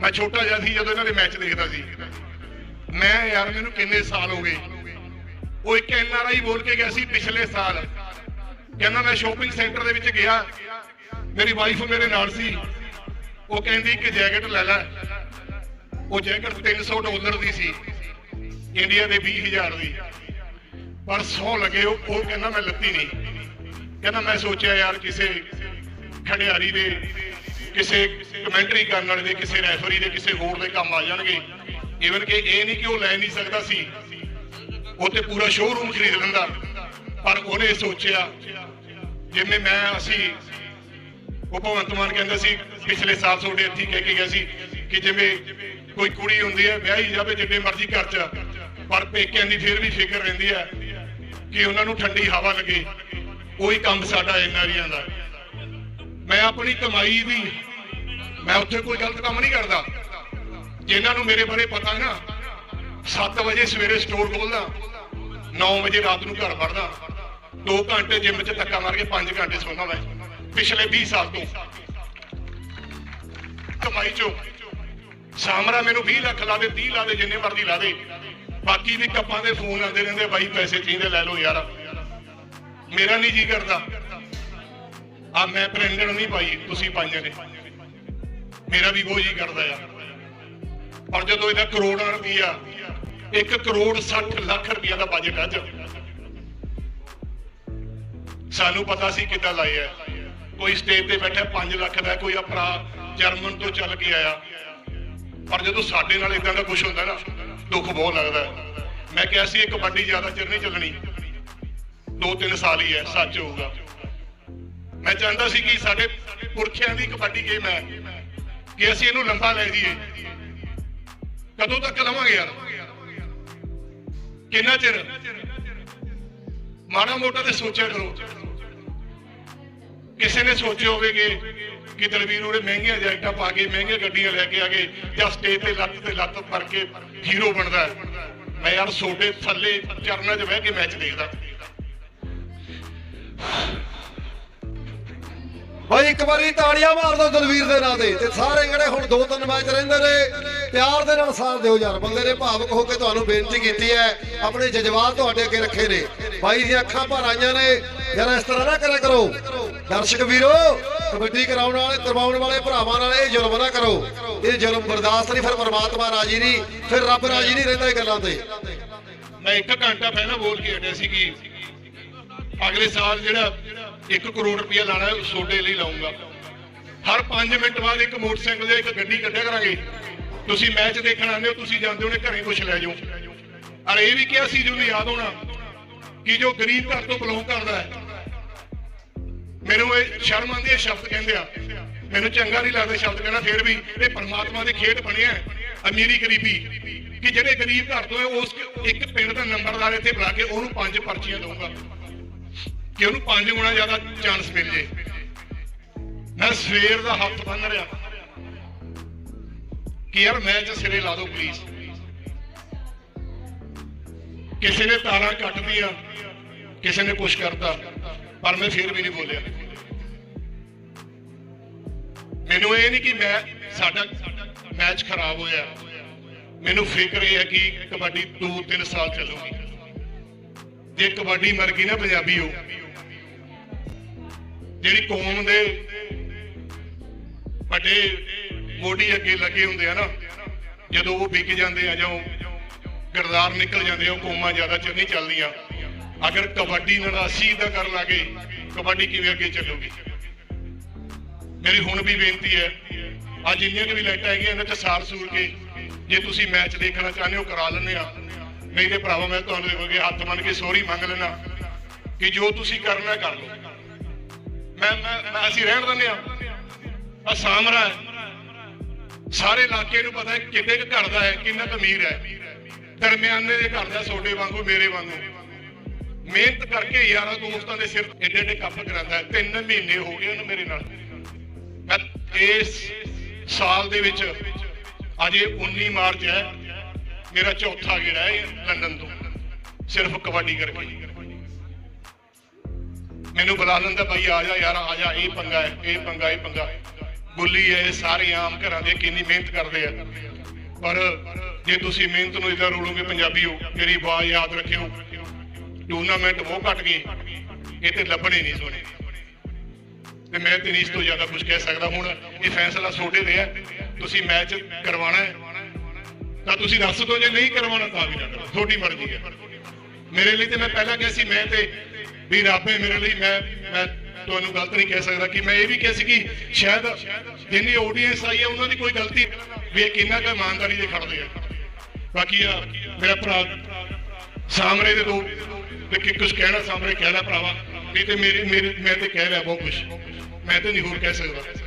ਮੈਂ ਛੋਟਾ ਜਿਹਾ ਸੀ ਜਦੋਂ ਇਹਨਾਂ ਦੇ ਮੈਚ ਦੇਖਦਾ ਸੀ। ਮੈਂ ਯਾਰ, ਮੈਨੂੰ ਕਿੰਨੇ ਸਾਲ ਹੋ ਗਏ। ਉਹ ਇੱਕ ਐਨਆਰਆਈ ਬੋਲ ਕੇ ਗਿਆ ਸੀ ਪਿਛਲੇ ਸਾਲ। ਕਹਿੰਦਾ ਮੈਂ ਸ਼ੋਪਿੰਗ ਸੈਂਟਰ ਦੇ ਵਿੱਚ ਗਿਆ। ਮੇਰੀ ਵਾਈਫ ਮੇਰੇ ਨਾਲ ਸੀ। ਉਹ ਕਹਿੰਦੀ ਇੱਕ ਜੈਕਟ ਲੈ ਲੈ। ਉਹ ਜੈਕਟ 300 ਡਾਲਰ ਦੀ ਸੀ। ਇੰਡੀਆ ਦੇ 20000 ਦੀ। ਪਰ ਸੌ ਲੱਗੇ ਉਹ ਕਹਿੰਦਾ ਮੈਂ ਲੱਤੀ ਨਹੀਂ। ਕਹਿੰਦਾ ਮੈਂ ਸੋਚਿਆ ਯਾਰ ਕਿਸੇ ਖੜਿਆਰੀ ਦੇ, ਕਿਸੇ ਕਮੈਂਟਰੀ ਕਰਨ ਵਾਲੇ ਦੇ, ਕਿਸੇ ਰੈਫਰੀ ਦੇ, ਕਿਸੇ ਹੋਰ ਦੇ ਕੰਮ ਆ ਜਾਣਗੇ। ਇਵਨ ਕਿ ਇਹ ਨਹੀਂ ਕਿ ਉਹ ਲੈ ਨਹੀਂ ਸਕਦਾ ਸੀ। ਉਹ ਤੇ ਪੂਰਾ ਸ਼ੋਰੂਮ ਖਰੀਦ ਲੈਂਦਾ। ਪਰ ਉਹਨੇ ਸੋਚਿਆ, ਜਿਵੇਂ ਮੈਂ ਅਸੀਂ ਉਹ ਭਗਵੰਤ ਮਾਨ ਕਹਿੰਦਾ ਸੀ, ਪਿਛਲੇ ਸਾਲ ਤੁਹਾਡੇ ਇੱਥੇ ਕਹਿ ਕੇ ਗਿਆ ਸੀ ਕਿ ਜਿਵੇਂ ਕੋਈ ਕੁੜੀ ਹੁੰਦੀ ਹੈ, ਵਿਆਹੀ ਜਾਵੇ ਜਿੱਡੇ ਮਰਜ਼ੀ ਘਰ 'ਚ, ਪਰ ਪੇਕਿਆਂ ਦੀ ਫਿਰ ਵੀ ਫਿਕਰ ਰਹਿੰਦੀ ਹੈ। ਕਿ ਉਹਨਾਂ ਨੂੰ ਠੰਡੀ ਹਵਾ ਲੱਗੇ, ਕੋਈ ਕੰਮ ਸਾਡਾ ਐਨਆਰੀਆਂ ਦਾ ਮੈਂ ਆਪਣੀ ਕਮਾਈ ਦੀ ਮੈਂ ਉੱਥੇ ਕੋਈ ਗਲਤ ਕੰਮ ਨਹੀਂ ਕਰਦਾ। ਜਿਨ੍ਹਾਂ ਨੂੰ ਮੇਰੇ ਬਾਰੇ ਪਤਾ ਨਾ 7 ਵਜੇ ਸਵੇਰੇ ਸਟੋਰ ਖੋਲਦਾ 9 ਵਜੇ ਰਾਤ ਨੂੰ ਘਰ ਵੜਦਾ। 2 ਘੰਟੇ ਜਿਮ 'ਚ ਧੱਕਾ ਮਾਰ ਕੇ 5 ਘੰਟੇ ਸੌਂਦਾ ਮੈਂ, ਪਿਛਲੇ 20 ਸਾਲ ਤੋਂ। ਕਮਾਈ ਚੋਂ। ਸਾਮਰਾ ਮੈਨੂੰ 20 ਲੱਖ ਲਾ ਦੇ 30 ਲਾ ਦੇ, ਜਿੰਨੇ ਮਰਜ਼ੀ ਲਾ ਦੇ। ਬਾਕੀ ਵੀ ਕੱਪਾਂ ਦੇ ਫੋਨ ਆਉਂਦੇ ਰਹਿੰਦੇ, ਬਾਈ ਪੈਸੇ ਚਾਹੀਦੇ, ਲੈ ਲਓ ਯਾਰ। ਮੇਰਾ ਨਹੀਂ ਜੀ ਕਰਦਾ। ਆ ਮੈਂ ਪ੍ਰਿੰਟਡ ਨਹੀਂ ਪਾਈ, ਤੁਸੀਂ ਪਾਈਆਂ ਨੇ। ਮੇਰਾ ਵੀ ਉਹ ਜੀ ਕਰਦਾ ਆ। ਪਰ ਜਦੋਂ ਇਹਦਾ ਕਰੋੜਾਂ ਰੁਪਈਆ 1 ਕਰੋੜ 60 ਲੱਖ ਰੁਪਈਆ ਦਾ ਬਜਟ ਅੱਜ। ਸਾਨੂੰ ਪਤਾ ਸੀ ਕਿੱਦਾਂ ਲਾਇਆ ਕੋਈ ਸਟੇਜ ਤੇ ਬੈਠਾ 5 ਲੱਖ ਦਾ, ਕੋਈ ਆਪਣਾ ਜਰਮਨ ਤੋਂ ਚੱਲ ਕੇ ਆਇਆ। ਪਰ ਜਦੋਂ ਸਾਡੇ ਨਾਲ ਇਦਾਂ ਦਾ ਕੁਝ ਹੁੰਦਾ ਨਾ ਦੁੱਖ ਬਹੁਤ ਲੱਗਦਾ ਹੈ। ਮੈਂ ਕਿਹਾ ਸੀ ਇਹ ਕਬੱਡੀ ਜ਼ਿਆਦਾ ਚਿਰ ਨਹੀਂ ਚੱਲਣੀ। ਦੋ ਤਿੰਨ ਸਾਲ ਹੀ ਹੈ, ਸੱਚ ਹੋਊਗਾ। ਮੈਂ ਚਾਹੁੰਦਾ ਸੀ ਕਿ ਸਾਡੇ ਪੁਰਖਿਆਂ ਦੀ ਕਬੱਡੀ ਗੇਮ ਹੈ ਕਿ ਅਸੀਂ ਇਹਨੂੰ ਲੰਬਾ ਲੈ ਜਾਈਏ। ਕਦੋਂ ਤੱਕ ਲਵਾਂਗੇ ਯਾਰ? ਕਿੰਨਾ ਚਿਰ? ਮਾੜਾ ਮੋਟਾ ਤੇ ਸੋਚਿਆ ਕਰੋ। ਕਿਸੇ ਨੇ ਸੋਚੇ ਹੋਵੇਗੇ ਕਿ ਦਲਵੀਰ ਉਹਨੇ ਮਹਿੰਗੀਆਂ ਜੈਕਟਾਂ ਪਾ ਕੇ ਮਹਿੰਗੀਆਂ ਗੱਡੀਆਂ ਲੈ ਕੇ ਆ ਗਏ ਜਾਂ ਸਟੇਜ ਤੇ ਲੱਤ ਤੇ ਲੱਤ ਭਰ ਕੇ ਹੀਰੋ ਬਣਦਾ ਮੈਂ ਯਾਰ ਛੋਟੇ ਥੱਲੇ ਚਰਨਾਂ 'ਚ ਬਹਿ ਕੇ ਮੈਚ ਦੇਖਦਾ। ਭਾਈ ਇੱਕ ਵਾਰੀ ਤਾੜੀਆਂ ਮਾਰ ਦੋ ਦਲਵੀਰ ਦੇ ਨਾਂ ਤੇ ਤੇ ਸਾਰੇ ਜਿਹੜੇ ਹੁਣ ਦੋ ਤਿੰਨ ਮੈਚ ਰਹਿੰਦੇ ਨੇ, ਪਿਆਰ ਦੇ ਨਾਲ ਸਾਥ ਦਿਓ ਯਾਰ, ਬੰਦੇ ਨੇ ਭਾਵਕ ਹੋ ਕੇ ਤੁਹਾਨੂੰ ਬੇਨਤੀ ਕੀਤੀ ਹੈ, ਆਪਣੇ ਜਜ਼ਬਾਤ ਤੁਹਾਡੇ ਅੱਗੇ ਰੱਖੇ ਨੇ। ਭਾਈ ਦੀਆਂ ਅੱਖਾਂ ਭਰ ਆਈਆਂ ਨੇ, ਯਾਰ ਇਸ ਤਰ੍ਹਾਂ ਨਾ ਕਰਿਆ ਕਰੋ। ਦਰਸ਼ਕ ਵੀਰੋ, ਕਬੱਡੀ ਕਰਾਉਣ ਵਾਲੇ ਕਰਵਾਉਣ ਵਾਲੇ, ਭਰਾਵਾਂ ਨਾਲ ਇਹ ਜ਼ੁਲਮ ਨਾ ਕਰੋ। ਇਹ ਜ਼ੁਲਮ ਬਰਦਾਸ਼ਤ ਨਹੀਂ, ਫਿਰ ਪਰਮਾਤਮਾ ਰਾਜੀ ਨਹੀਂ, ਫਿਰ ਰੱਬ ਰਾਜੀ ਨਹੀਂ ਰਹਿੰਦਾ ਇਹ ਗੱਲਾਂ ਤੇ। ਮੈਂ ਇੱਕ ਘੰਟਾ ਪਹਿਲਾਂ ਬੋਲ ਕੇ ਹਟਿਆ ਸੀ ਕਿ ਅਗਲੇ ਸਾਲ ਜਿਹੜਾ 1 ਕਰੋੜ ਰੁਪਇਆ ਲਾਣਾ ਹੈ ਸੋਡੇ ਲਈ ਲਾਉਂਗਾ ਹਰ 5 ਮਿੰਟ ਬਾਅਦ ਇੱਕ ਮੋਟਰਸਾਈਕਲ ਜਾਂ ਇੱਕ ਗੱਡੀ ਕੱਢਿਆ ਕਰਾਂਗੇ। ਤੁਸੀਂ ਮੈਚ ਦੇਖਣ ਆਉਂਦੇ ਹੋ, ਤੁਸੀਂ ਜਾਂਦੇ ਹੋਣੇ ਘਰੇ ਕੁਝ ਲੈ ਜਾਓ। ਅਰ ਇਹ ਵੀ ਕਿਹਾ ਸੀ ਜਿਹਨੂੰ ਯਾਦ ਹੋਣਾ, ਕਿ ਜੋ ਗਰੀਬ ਘਰ ਤੋਂ ਬਿਲੋਂਗ ਕਰਦਾ ਹੈ ਮੈਨੂੰ ਇਹ ਸ਼ਰਮ ਆਉਂਦੀ ਹੈ ਸ਼ਬਦ ਕਹਿੰਦੇ ਆ। ਮੈਨੂੰ ਚੰਗਾ ਨਹੀਂ ਲੱਗਦਾ ਸ਼ਬਦ ਕਹਿਣਾ ਫਿਰ ਵੀ ਇਹ ਪਰਮਾਤਮਾ ਦੇ ਖੇਡ ਬਣਿਆ ਹੈ, ਅਮੀਰੀ ਗਰੀਬੀ। ਕਿ ਜਿਹੜੇ ਗਰੀਬ ਘਰ ਤੋਂ ਹੈ ਉਸ ਇੱਕ ਪਿੰਡ ਦਾ ਨੰਬਰਦਾਰ ਇੱਥੇ ਬੁਲਾ ਕੇ ਉਹਨੂੰ ਪੰਜ ਪਰਚੀਆਂ ਦਊਗਾ। ਕਿ ਉਹਨੂੰ ਪੰਜ ਗੁਣਾ ਜ਼ਿਆਦਾ ਚਾਂਸ ਮਿਲ ਜੇ। ਮੈਂ ਸਵੇਰ ਦਾ ਹੱਥ ਬੰਨ ਰਿਹਾ। ਕਿ ਯਾਰ ਮੈਚ ਸਿਰੇ ਲਾ ਦਿਓ ਪਲੀਜ਼ ਕਿਸੇ ਨੇ ਤਾਰਾਂ ਕੱਟਦੀਆਂ ਕਿਸੇ ਨੇ ਕੁਛ ਕਰਤਾ ਪਰ ਮੈਂ ਫਿਰ ਵੀ ਨਹੀਂ ਬੋਲਿਆ। ਮੈਨੂੰ ਇਹ ਨਹੀਂ ਕਿ ਮੈਂ ਸਾਡਾ ਮੈਚ ਖਰਾਬ ਹੋਇਆ। ਮੈਨੂੰ ਫਿਕਰ ਇਹ ਹੈ ਕਿ ਕਬੱਡੀ 2-3 ਸਾਲ ਚੱਲੂਗੀ। ਜੇ ਕਬੱਡੀ ਮਰ ਗਈ ਨਾ ਪੰਜਾਬੀ ਹੋ ਜਿਹੜੀ ਕੌਮ ਦੇ ਵੱਡੇ ਮੋਢੀ ਅੱਗੇ ਲੱਗੇ ਹੁੰਦੇ ਆ ਨਾ, ਜਦੋਂ ਉਹ ਵਿਕ ਜਾਂਦੇ ਆ ਜਾਂ ਗਰਦਾਰ ਨਿਕਲ ਜਾਂਦੇ ਆ, ਉਹ ਕੌਮਾਂ ਜ਼ਿਆਦਾ ਚਿਰ ਨਹੀਂ ਚੱਲਦੀਆਂ। ਅਗਰ ਕਬੱਡੀ 89 ਦਾ ਕਰਨ ਲੱਗੇ, ਕਬੱਡੀ ਕਿਵੇਂ ਅੱਗੇ ਚੱਲੂਗੀ? ਮੇਰੀ ਹੁਣ ਵੀ ਬੇਨਤੀ ਹੈ, ਅੱਜ ਜਿੰਨੀਆਂ ਕਿ ਵੀ ਲਾਈਟਾਂ ਹੈਗੀਆਂ, ਇਹਨਾਂ 'ਚ ਸਾਰ ਸੂਰ ਕੇ ਜੇ ਤੁਸੀਂ ਮੈਚ ਦੇਖਣਾ ਚਾਹੁੰਦੇ ਹੋ, ਕਰਾ ਲੈਂਦੇ ਆ ਨਹੀਂ ਤੇ ਭਰਾਵਾ, ਮੈਂ ਤੁਹਾਨੂੰ ਦੇਵਾਂਗੇ ਹੱਥ ਮੰਨ ਕੇ ਸੋਰੀ ਮੰਗ ਲੈਣਾ ਕਿ ਜੋ ਤੁਸੀਂ ਕਰਨਾ ਕਰ ਲਓ। ਮੈਂ ਮੈਂ ਅਸੀਂ ਰਹਿਣ ਦਿੰਦੇ ਆ ਆ ਸਾਮਰਾ ਹੈ। ਸਾਰੇ ਇਲਾਕੇ ਨੂੰ ਪਤਾ ਹੈ ਕਿੰਨੇ ਕੁ ਘਰ ਦਾ ਹੈ, ਕਿੰਨਾ ਕੁ ਅਮੀਰ ਹੈ। ਦਰਮਿਆਨੇ ਦੇ ਘਰ ਦਾ ਸੋਡੇ ਵਾਂਗੂ, ਮੇਰੇ ਵਾਂਗੂ। ਮਿਹਨਤ ਕਰਕੇ ਯਾਰਾਂ ਦੋਸਤਾਂ ਦੇ ਸਿਰ ਏਡੇ ਏਡੇ ਕੱਪ ਕਰਾਂਦਾ ਹੈ। ਤਿੰਨ ਮਹੀਨੇ ਹੋ ਗਏ ਉਹਨੂੰ ਮੇਰੇ ਨਾਲ। ਇਸ ਸਾਲ ਦੇ ਵਿੱਚ ਅਜੇ 19 ਮਾਰਚ ਹੈ। ਮੇਰਾ ਚੌਥਾ ਗੇੜਾ ਹੈ ਲੰਡਨ ਤੋਂ। ਸਿਰਫ ਕਬੱਡੀ ਕਰਕੇ। ਮੈਨੂੰ ਬੁਲਾ ਲੈਂਦਾ, ਭਾਈ, ਆ ਜਾ ਯਾਰ, ਆ ਜਾ, ਇਹ ਪੰਗਾ ਹੈ, ਇਹ ਪੰਗਾ ਇਹ ਪੰਗਾ। ਗੁੱਲੀ ਹੈ ਸਾਰੇ ਆਮ ਘਰਾਂ ਦੇ ਕਿੰਨੀ ਮਿਹਨਤ ਕਰਦੇ ਆ। ਪਰ ਜੇ ਤੁਸੀਂ ਮਿਹਨਤ ਨੂੰ ਇਦਾਂ ਰੋਲੋਗੇ ਹੋ, ਮੇਰੀ ਆਵਾਜ਼ ਯਾਦ ਰੱਖਿਓ। ਟੂਰਨਾਮੈਂਟ ਬਹੁਤ ਘਟ ਗਏ। ਇਹ ਤੇ ਲੱਭਣੇ ਨਹੀਂ ਸੋਣੇ ਤੇ ਮੈਂ ਤੇ ਨਹੀਂ ਇਸ ਤੋਂ ਜ਼ਿਆਦਾ ਕੁਝ ਕਹਿ ਸਕਦਾ। ਹੁਣ ਇਹ ਫੈਸਲਾ ਛੋਟੇ ਦੇ ਹੈ। ਤੁਸੀਂ ਮੈਚ ਕਰਵਾਉਣਾ ਹੈ। ਤਾਂ ਤੁਸੀਂ ਦੱਸ ਦਿਓ, ਜੇ ਨਹੀਂ ਕਰਵਾਉਣਾ ਤਾਂ ਵੀ ਨਾ ਕਰੋ। ਤੁਹਾਡੀ ਮਰਜ਼ੀ ਹੈ। ਮੇਰੇ ਲਈ ਤੇ ਮੈਂ ਪਹਿਲਾਂ ਕਿਹਾ ਸੀ, ਮੈਂ ਤੇ ਵੀ ਰੱਬ ਮੇਰੇ ਲਈ। ਮੈਂ ਮੈਂ ਤੁਹਾਨੂੰ ਗਲਤ ਨਹੀਂ ਕਹਿ ਸਕਦਾ ਕਿ ਮੈਂ ਇਹ ਵੀ ਕਿਹਾ ਸੀ ਕਿ ਸ਼ਾਇਦ ਜਿੰਨੀ ਆਡੀਅנס ਆਈ ਹੈ, ਉਹਨਾਂ ਦੀ ਕੋਈ ਗਲਤੀ ਵੀ ਇਹ ਕਿੰਨਾ ਕੁ ਇਮਾਨਦਾਰੀ ਦੇ ਖੜਦੇ ਆ। ਬਾਕੀ ਆ, ਮੇਰਾ ਭਰਾ ਸਾਹਮਣੇ ਦੇ ਦੋ। ਤੇ ਕੁਝ ਕਹਿਣਾ ਸਾਹਮਣੇ, ਕਹਿ ਲੈ ਭਰਾਵਾ। ਨਹੀਂ ਤੇ ਮੇਰੇ ਮੇਰੇ ਮੈਂ ਤੇ ਕਹਿ ਰਿਹਾ ਬਹੁਤ ਕੁਝ ਮੈਂ ਤਾਂ ਨਹੀਂ ਹੋਰ ਕਹਿ ਸਕਦਾ।